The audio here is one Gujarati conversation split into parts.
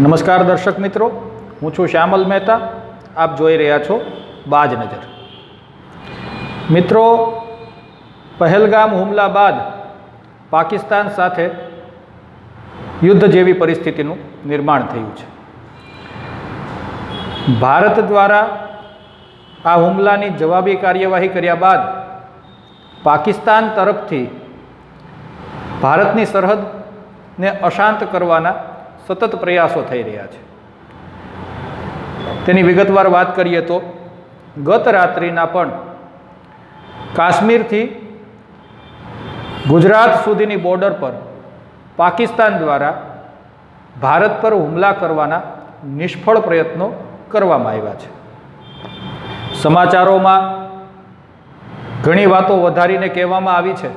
નમસ્કાર દર્શક મિત્રો, હું છું શ્યામલ મહેતા. આપ જોઈ રહ્યા છો બાજ નજર. મિત્રો, પહેલગામ હુમલા બાદ પાકિસ્તાન સાથે યુદ્ધ જેવી પરિસ્થિતિનું નિર્માણ થયું છે. ભારત દ્વારા આ હુમલાની જવાબી કાર્યવાહી કર્યા બાદ પાકિસ્તાન તરફથી ભારતની સરહદને અશાંત કરવાના સતત પ્રયાસો થઈ રહ્યા છે. તેની વિગતવાર વાત કરીએ તો, ગત રાત્રિના પણ કાશ્મીરથી ગુજરાત સુધીની બોર્ડર પર પાકિસ્તાન દ્વારા ભારત પર હુમલા કરવાના નિષ્ફળ પ્રયત્નો કરવામાં આવ્યા છે. સમાચારોમાં ઘણી વાતો વધારીને કહેવામાં આવી છે,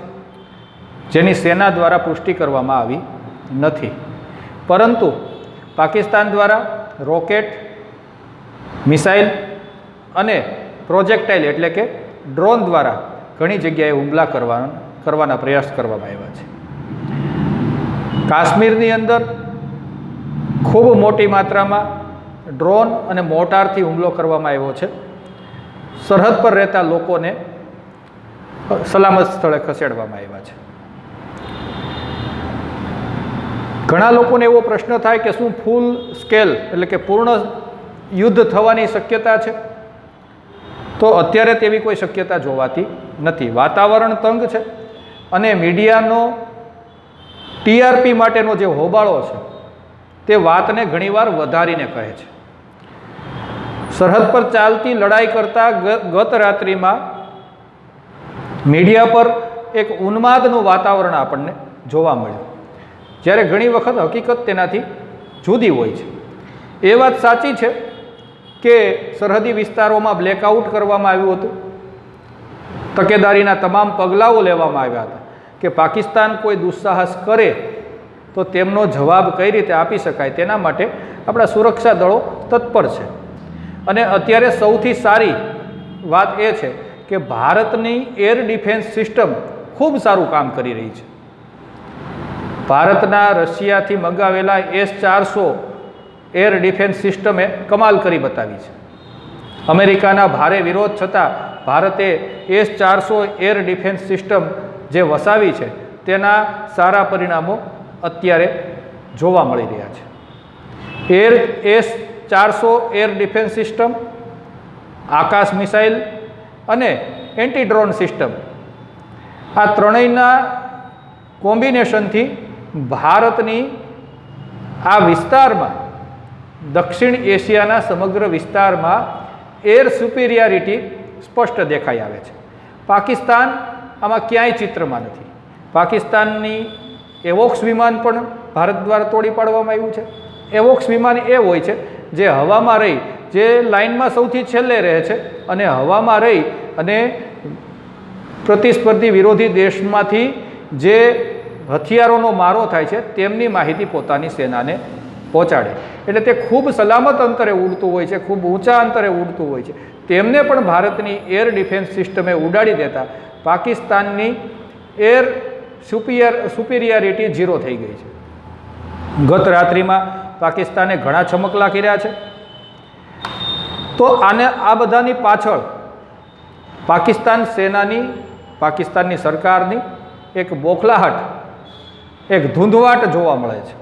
જેની સેના દ્વારા પુષ્ટિ કરવામાં આવી નથી. પરંતુ પાકિસ્તાન દ્વારા રોકેટ, મિસાઇલ અને પ્રોજેક્ટાઇલ એટલે કે ડ્રોન દ્વારા ઘણી જગ્યાએ હુમલા કરવાના કરવાના પ્રયાસ કરવામાં આવ્યા છે. કાશ્મીરની અંદર ખૂબ મોટી માત્રામાં ડ્રોન અને મોટારથી હુમલો કરવામાં આવ્યો છે. સરહદ પર રહેતા લોકોને સલામત સ્થળે ખસેડવામાં આવ્યા છે. ઘણા લોકોને એવો પ્રશ્ન થાય કે શું ફૂલ સ્કેલ એટલે કે પૂર્ણ યુદ્ધ થવાની શક્યતા છે? તો અત્યારે તેવી કોઈ શક્યતા જોવાતી નથી. વાતાવરણ તંગ છે અને મીડિયાનો ટીઆરપી માટેનો જે હોબાળો છે, તે વાતને ઘણીવાર વધારીને કહે છે. સરહદ પર ચાલતી લડાઈ કરતાં ગત રાત્રિમાં મીડિયા પર એક ઉન્માદનું વાતાવરણ આપણને જોવા મળ્યું. જ્યારે ઘણી વખત હકીકત તેનાથી જુદી હોય છે. એ વાત સાચી છે કે સરહદી વિસ્તારોમાં બ્લેકઆઉટ કરવામાં આવ્યું હતું. તકેદારીના તમામ પગલાઓ લેવામાં આવ્યા હતા કે પાકિસ્તાન કોઈ દુસ્સાહસ કરે તો તેમનો જવાબ કઈ રીતે આપી શકાય તેના માટે આપણા સુરક્ષા દળો તત્પર છે. અને અત્યારે સૌથી સારી વાત એ છે કે ભારતની એર ડિફેન્સ સિસ્ટમ ખૂબ સારું કામ કરી રહી છે. ભારતના રશિયાથી મંગાવેલા એસ ચારસો એર ડિફેન્સ સિસ્ટમે કમાલ કરી બતાવી છે. અમેરિકાના ભારે વિરોધ છતાં ભારતે એસ ચારસો એર ડિફેન્સ સિસ્ટમ જે વસાવી છે તેના સારા પરિણામો અત્યારે જોવા મળી રહ્યા છે. એર એસ ચારસો air defence system, Akash missile અને એન્ટી ડ્રોન સિસ્ટમ આ ત્રણેયના કોમ્બિનેશનથી ભારતની આ વિસ્તારમાં, દક્ષિણ એશિયાના સમગ્ર વિસ્તારમાં એર સુપિરિયારિટી સ્પષ્ટ દેખાઈ આવે છે. પાકિસ્તાન આમાં ક્યાંય ચિત્રમાં નથી. પાકિસ્તાનની એવોક્સ વિમાન પણ ભારત દ્વારા તોડી પાડવામાં આવ્યું છે. એવોક્સ વિમાન એ હોય છે જે હવામાં રહી, જે લાઇનમાં સૌથી છેલ્લે રહે છે અને હવામાં રહી અને પ્રતિસ્પર્ધી વિરોધી દેશમાંથી જે હથિયારોનો મારો થાય છે, તેમની માહિતી પોતાની સેનાને પહોંચાડે. એટલે તે ખૂબ સલામત અંતરે ઉડતું હોય છે, ખૂબ ઊંચા અંતરે ઉડતું હોય છે. તેમને પણ ભારતની એર ડિફેન્સ સિસ્ટમે ઉડાડી દેતા પાકિસ્તાનની એર સુપિયર, સુપિરિયરિટી ઝીરો થઈ ગઈ છે. ગત રાત્રિમાં પાકિસ્તાને ઘણા છમકલા કર્યા છે. તો આને, આ બધાની પાછળ પાકિસ્તાન સેનાની, પાકિસ્તાનની સરકારની એક બોખલાહટ એક ધૂંધવાટ જોવા મળે છે.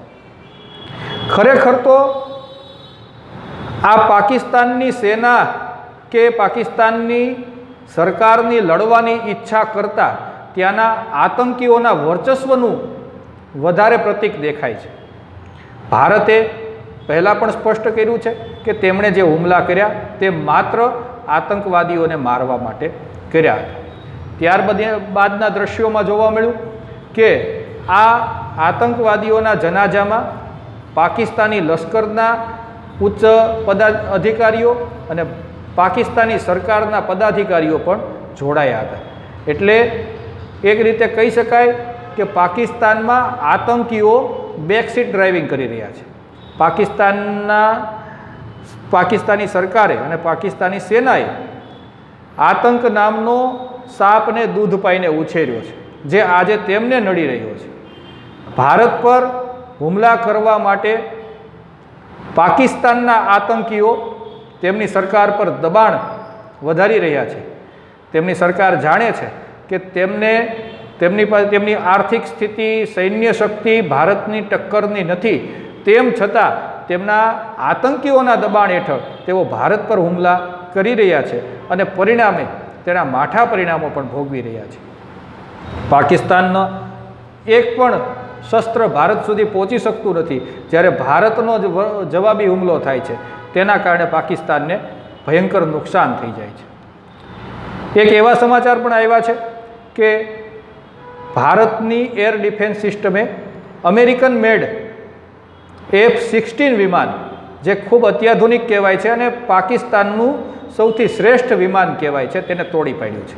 ખરેખર તો આ પાકિસ્તાનની સેના કે પાકિસ્તાનની સરકારની લડવાની ઈચ્છા કરતાં ત્યાંના આતંકીઓના વર્ચસ્વનું વધારે પ્રતીક દેખાય છે. ભારતે પહેલાં પણ સ્પષ્ટ કર્યું છે કે તેમણે જે હુમલા કર્યા તે માત્ર આતંકવાદીઓને મારવા માટે કર્યા હતા. ત્યારબાદ બાદના દ્રશ્યોમાં જોવા મળ્યું કે આ આતંકવાદીઓના જનાજામાં પાકિસ્તાની લશ્કરના ઉચ્ચ પદા અધિકારીઓ અને પાકિસ્તાની સરકારના પદાધિકારીઓ પણ જોડાયા હતા. એટલે એક રીતે કહી શકાય કે પાકિસ્તાનમાં આતંકીઓ બેકસીટ ડ્રાઇવિંગ કરી રહ્યા છે. પાકિસ્તાનના, પાકિસ્તાની સરકારે અને પાકિસ્તાની સેનાએ આતંક નામનો સાપને દૂધ પાઈને ઉછેર્યો છે, જે આજે તેમને નડી રહ્યો છે. ભારત પર હુમલા કરવા માટે પાકિસ્તાનના આતંકીઓ તેમની સરકાર પર દબાણ વધારી રહ્યા છે. તેમની સરકાર જાણે છે કે તેમને તેમની પાસે તેમની આર્થિક સ્થિતિ, સૈન્ય શક્તિ, ભારતની ટક્કરની નથી. તેમ છતાં તેમના આતંકીઓના દબાણ હેઠળ તેઓ ભારત પર હુમલા કરી રહ્યા છે અને પરિણામે તેના માઠા પરિણામો પણ ભોગવી રહ્યા છે. પાકિસ્તાનનો એક પણ શસ્ત્ર ભારત સુધી પહોંચી શકતું નથી. જ્યારે ભારતનો જ જવાબી હુમલો થાય છે, તેના કારણે પાકિસ્તાનને ભયંકર નુકસાન થઈ જાય છે. એક એવા સમાચાર પણ આવ્યા છે કે ભારતની એર ડિફેન્સ સિસ્ટમે અમેરિકન મેડ એફ સિક્સટીન વિમાન, જે ખૂબ અત્યાધુનિક કહેવાય છે અને પાકિસ્તાનનું સૌથી શ્રેષ્ઠ વિમાન કહેવાય છે, તેને તોડી પાડ્યું છે.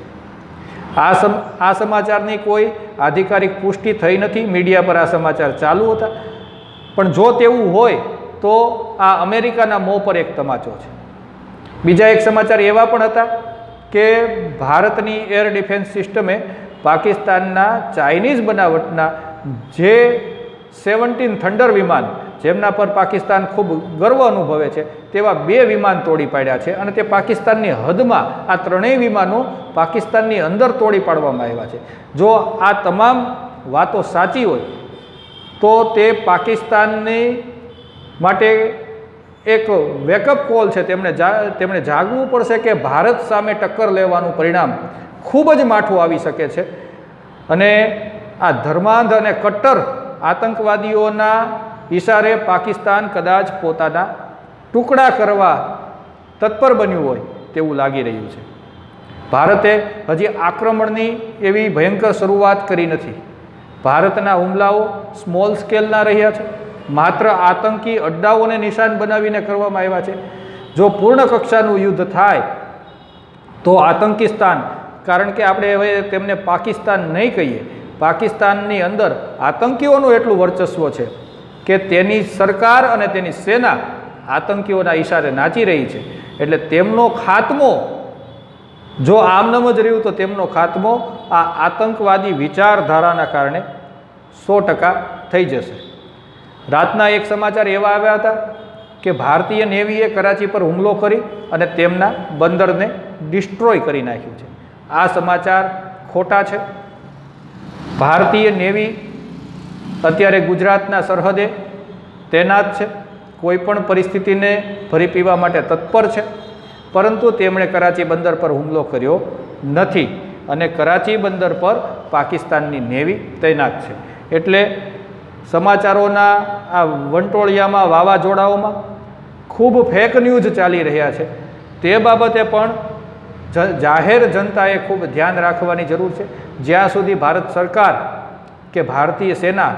આ સમ, આ સમાચારની કોઈ આધિકારિક પુષ્ટિ થઈ નથી. મીડિયા પર આ સમાચાર ચાલુ હતા. પણ જો તેવું હોય તો આ અમેરિકાના મોં પર એક તમાચો છે. બીજા એક સમાચાર એવા પણ હતા કે ભારતની એર ડિફેન્સ સિસ્ટમે પાકિસ્તાનના ચાઇનીઝ બનાવટના જે સેવન્ટીન થંડર વિમાન જેમના પર પાકિસ્તાન ખૂબ ગર્વ અનુભવે છે, તેવા બે વિમાન તોડી પાડ્યા છે અને તે પાકિસ્તાનની હદમાં આ ત્રણેય વિમાનો પાકિસ્તાનની અંદર તોડી પાડવામાં આવ્યા છે. જો આ તમામ વાતો સાચી હોય, તો તે પાકિસ્તાનની માટે એક વેકઅપ કોલ છે. તેમણે તેમણે જાગવું પડશે કે ભારત સામે ટક્કર લેવાનું પરિણામ ખૂબ જ માઠું આવી શકે છે. અને આ ધર્માંધ અને કટ્ટર આતંકવાદીઓના ઈશારે પાકિસ્તાન કદાચ પોતાના ટુકડા કરવા તત્પર બન્યું હોય તેવું લાગી રહ્યું છે. ભારતે હજી આક્રમણની એવી ભયંકર શરૂઆત કરી નથી. ભારતના હુમલાઓ સ્મોલ સ્કેલના રહ્યા છે. માત્ર આતંકી અડ્ડાઓને નિશાન બનાવીને કરવામાં આવ્યા છે. જો પૂર્ણ કક્ષાનું યુદ્ધ થાય તો આતંકિસ્તાન, કારણ કે આપણે હવે તેમને પાકિસ્તાન નહીં કહીએ, પાકિસ્તાનની અંદર આતંકીઓનું એટલું વર્ચસ્વ છે. કે તેની સરકાર અને તેની સેના આતંકીઓના ઈશારે નાચી રહી છે. એટલે તેમનો ખાત્મો, જો આમનામ જ રહ્યું તો તેમનો ખાત્મો આ આતંકવાદી વિચારધારાના કારણે સો ટકા થઈ જશે. રાતના એક સમાચાર એવા આવ્યા હતા કે ભારતીય નેવીએ કરાચી પર હુમલો કરી અને તેમના બંદરને ડિસ્ટ્રોય કરી નાખ્યું છે. આ સમાચાર ખોટા છે. ભારતીય નેવી અત્યારે ગુજરાતના સરહદે તૈનાત છે. કોઈપણ પરિસ્થિતિને ભરી પીવા માટે તત્પર છે. પરંતુ તેમણે કરાચી બંદર પર હુમલો કર્યો નથી અને કરાચી બંદર પર પાકિસ્તાનની નેવી તૈનાત છે. એટલે સમાચારોના આ વંટોળિયામાં, વાવાઝોડાઓમાં ખૂબ ફેક ન્યૂઝ ચાલી રહ્યા છે. તે બાબતે પણ જાહેર જનતાએ ખૂબ ધ્યાન રાખવાની જરૂર છે. જ્યાં સુધી ભારત સરકાર કે ભારતીય સેના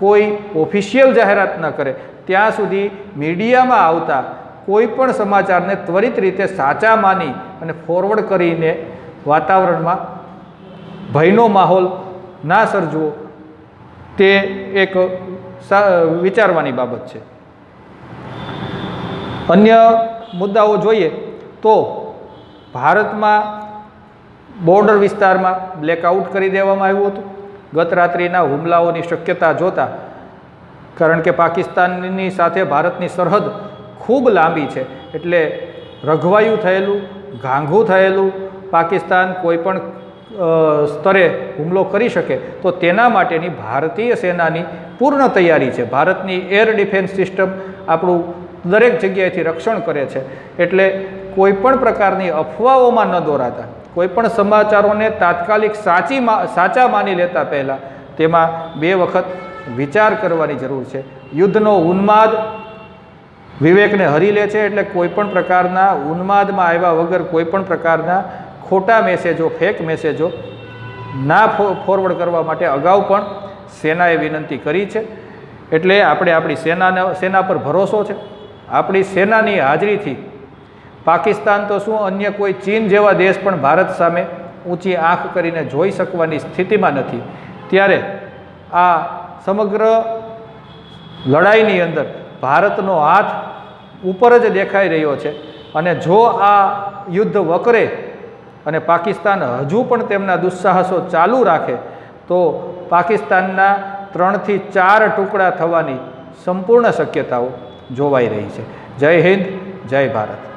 કોઈ ઓફિશિયલ જાહેરાત ન કરે. ત્યાં સુધી મીડિયામાં આવતા કોઈ પણ સમાચારને ત્વરિત રીતે સાચા માની અને ફોરવર્ડ કરીને વાતાવરણમાં ભયનો માહોલ ના સર્જવો તે એક વિચારવાની બાબત છે. અન્ય મુદ્દાઓ જોઈએ તો ભારતમાં બોર્ડર વિસ્તારમાં બ્લેકઆઉટ કરી દેવામાં આવ્યું હતું. ગત રાત્રિના હુમલાઓની શક્યતા જોતા, કારણ કે પાકિસ્તાનની સાથે ભારતની સરહદ ખૂબ લાંબી છે, એટલે રઘવાયું થયેલું ઘાંઘું થયેલું, પાકિસ્તાન કોઈ પણ સ્તરે હુમલો કરી શકે, તો તેના માટેની ભારતીય સેનાની પૂર્ણ તૈયારી છે. ભારતની એર ડિફેન્સ સિસ્ટમ આપણું દરેક જગ્યાએથી રક્ષણ કરે છે, એટલે કોઈ પણ પ્રકારની અફવાઓમાં ન દોરાતા. કોઈ પણ સમાચારોને તાત્કાલિક સાચી સાચા માની લેતા પહેલાં તેમાં બે વખત વિચાર કરવાની જરૂર છે. યુદ્ધનો ઉન્માદ વિવેકને હરી લે છે એટલે કોઈ પણ પ્રકારના ઉન્માદમાં આવ્યા વગર કોઈ પણ પ્રકારના ખોટા મેસેજો ફેક મેસેજો ના ફોરવર્ડ કરવા માટે અગાઉ પણ સેનાએ વિનંતી કરી છે. એટલે આપણે આપણી સેનાને, સેના પર ભરોસો છે. આપણી સેનાની હાજરીથી પાકિસ્તાન તો શું અન્ય કોઈ ચીન જેવા દેશ પણ ભારત સામે ઊંચી આંખ કરીને જોઈ શકવાની સ્થિતિમાં નથી. ત્યારે આ સમગ્ર લડાઈની અંદર ભારતનો હાથ ઉપર જ દેખાઈ રહ્યો છે. અને જો આ યુદ્ધ વકરે અને પાકિસ્તાન હજુ પણ તેમના દુસ્સાહસો ચાલુ રાખે, તો પાકિસ્તાનના ત્રણથી ચાર ટુકડા થવાની સંપૂર્ણ શક્યતાઓ જોવાઈ રહી છે. જય હિન્દ, જય ભારત.